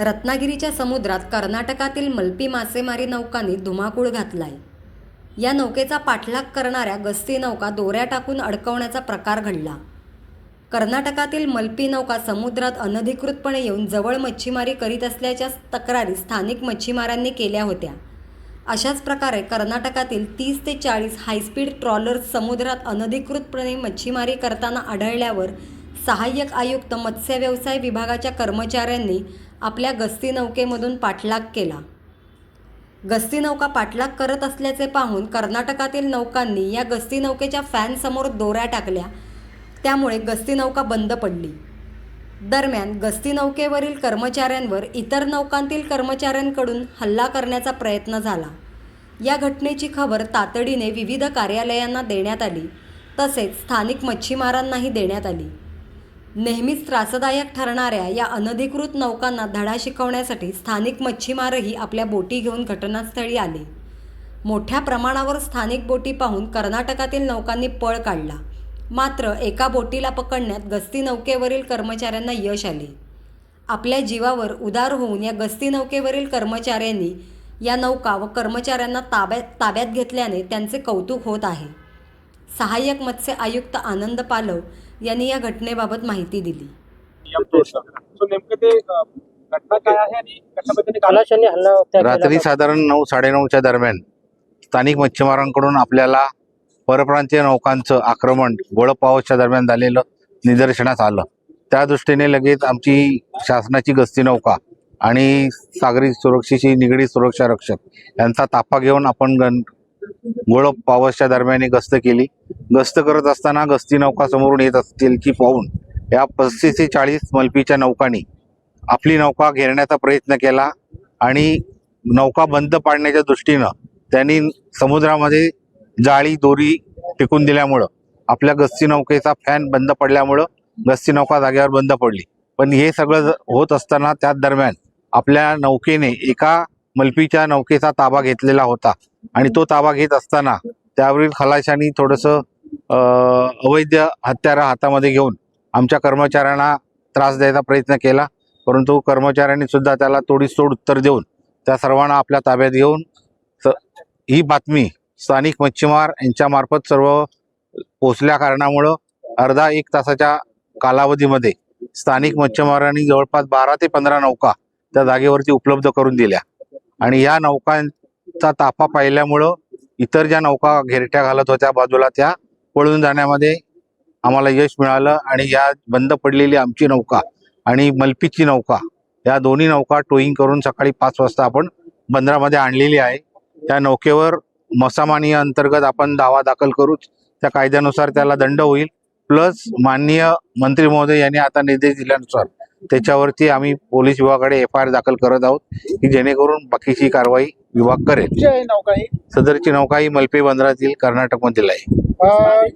रत्नागिरीच्या समुद्रात कर्नाटकातील मल्पी मासेमारी नौकांनी धुमाकूळ घातलाय. या नौकेचा पाठलाग करणाऱ्या गस्ती नौका दोऱ्या टाकून अडकवण्याचा प्रकार घडला. कर्नाटकातील मल्पी नौका समुद्रात अनधिकृतपणे येऊन जवळ मच्छीमारी करीत असल्याच्या तक्रारी स्थानिक मच्छीमारांनी केल्या होत्या. अशाच प्रकारे कर्नाटकातील तीस ते चाळीस हायस्पीड ट्रॉलर्स समुद्रात अनधिकृतपणे मच्छीमारी करताना आढळल्यावर सहाय्यक आयुक्त मत्स्य व्यवसाय विभागाच्या कर्मचाऱ्यांनी आपल्या गस्ती नौकेमधून पाठलाग केला. गस्ती नौका पाठलाग करत असल्याचे पाहून कर्नाटकातील नौकांनी या गस्ती नौकेच्या फॅनसमोर दोऱ्या टाकल्या. त्यामुळे गस्ती नौका बंद पडली. दरम्यान गस्ती नौकेवरील कर्मचाऱ्यांवर इतर नौकांतील कर्मचाऱ्यांकडून हल्ला करण्याचा प्रयत्न झाला. या घटनेची खबर तातडीने विविध कार्यालयांना देण्यात आली. तसेच स्थानिक मच्छीमारांनाही देण्यात आली. नेहमीच त्रासदायक ठरणाऱ्या या अनधिकृत नौकांना धडा शिकवण्यासाठी स्थानिक मच्छीमारही आपल्या बोटी घेऊन घटनास्थळी आले. मोठ्या प्रमाणावर स्थानिक बोटी पाहून कर्नाटकातील नौकांनी पळ काढला. मात्र एका बोटीला पकडण्यात गस्ती नौकेवरील कर्मचाऱ्यांना यश आले. आपल्या जीवावर उदार होऊन या गस्ती नौकेवरील कर्मचाऱ्यांनी या नौका व कर्मचाऱ्यांना ताब्यात ताब्यात घेतल्याने त्यांचे कौतुक होत आहे. सहाय्यक मत्स्य आयुक्त आनंद पालव यांनी या घटनेबाबत माहिती दिली. सो नेमकं ते अ, घटना काय आहे आणि कशा पद्धतीने काला खलाशांनी हल्ला त्या रात्री? साधारण नऊ साडेनऊच्या दरम्यान स्थानिक मच्छीमारांकडून आपल्याला परप्रांतीय नौकांचं आक्रमण गोळपावसच्या दरम्यान झालेलं निदर्शनास आलं. त्या दृष्टीने लगेच आमची शासनाची गस्ती नौका आणि सागरी सुरक्षेशी निगडीत सुरक्षा रक्षक यांचा ताफा घेऊन आपण गण गोळप पावसच्या दरम्यान गस्त केली. गस्त करत असताना गस्ती नौका समोरून येत असतीलची पाहून या पस्तीस ते चाळीस मल्पीच्या नौकांनी आपली नौका घेरण्याचा प्रयत्न केला आणि नौका बंद पाडण्याच्या दृष्टीनं त्यांनी समुद्रामध्ये जाळी दोरी टिकून दिल्यामुळं आपल्या गस्ती नौकेचा फॅन बंद पडल्यामुळं गस्ती नौका जागेवर बंद पडली. पण हे सगळं होत असताना त्याच दरम्यान आपल्या नौकेने एका मल्पीच्या नौकेचा ताबा घेतलेला होता. आणि तो ताबा घेत असताना त्यावरील खलाशांनी थोडंसं अवैध हत्यारा हातामध्ये घेऊन आमच्या कर्मचाऱ्यांना त्रास द्यायचा प्रयत्न केला. परंतु कर्मचाऱ्यांनी सुद्धा त्याला तोडीसतोड उत्तर देऊन त्या सर्वांना आपल्या ताब्यात घेऊन ही बातमी स्थानिक मच्छीमार यांच्यामार्फत सर्व पोचल्या कारणामुळं अर्धा एक तासाच्या कालावधीमध्ये स्थानिक मच्छीमारांनी जवळपास बारा ते पंधरा नौका त्या जागेवरती उपलब्ध करून दिल्या. आणि या चा ताफा पाहिल्यामुळं इतर ज्या नौका घेरट्या घालत होत्या बाजूला त्या पळून जाण्यामध्ये आम्हाला यश मिळालं आणि या बंद पडलेली आमची नौका आणि मल्पीची नौका या दोन्ही नौका टोईंग करून सकाळी पाच वाजता आपण बंदरामध्ये आणलेली आहे. त्या नौकेवर मसामानीय अंतर्गत आपण दावा दाखल करूच त्या कायद्यानुसार त्याला दंड होईल. प्लस माननीय मंत्री महोदय यांनी आता निर्देश दिल्यानुसार त्याच्यावरती आम्ही पोलीस विभागाकडे एफ आय आर दाखल करत आहोत की जेणेकरून बाकीची कारवाई विभाग करेल आहे नौका ही सदरची नौका ही मल्पे बंदरातील कर्नाटकमधील आहे. अ,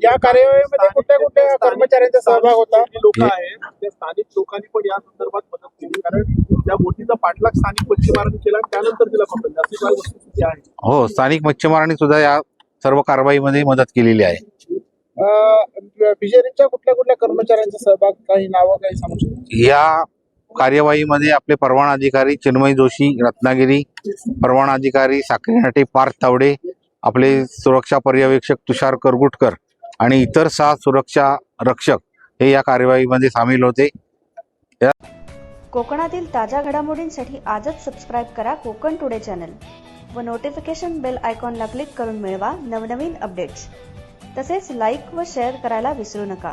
या कार्यवाहीमध्ये कुठल्या कुठल्या कर्मचाऱ्यांचा सहभाग होता? लोक आहेत. त्या स्थानिक लोकांनी पण या संदर्भात मदत केली. कारण त्या बोटीचा पाठलाग स्थानिक मच्छीमारांनी केला आणि त्यानंतर तिला पकडलं अशी काय वस्तुस्थिती आहे. हो स्थानिक मच्छीमारांनी सुद्धा या सर्व कारवाईमध्ये मदत केलेली आहे. अ, फिशरीजच्या कुठल्या कुठल्या कर्मचाऱ्यांचा सहभाग काही नावं काही सांगू शकतो? या कार्यवाहीमध्ये आपले परवाना अधिकारी चिन्मय जोशी रत्नागिरी परवाना अधिकारी साखरेनाटे पार्थ तावडे आपले सुरक्षा पर्यवेक्षक तुषार करगुटकर आणि इतर सहा सुरक्षा रक्षक हे या कार्यवाहीमध्ये सामील होते. कोकणातील ताज्या घडामोडींसाठी आजच सबस्क्राईब करा कोकण टुडे चॅनल व नोटिफिकेशन बेल आयकॉनला क्लिक करून मिळवा नवनवीन अपडेट्स तसेच लाईक व शेअर करायला विसरू नका.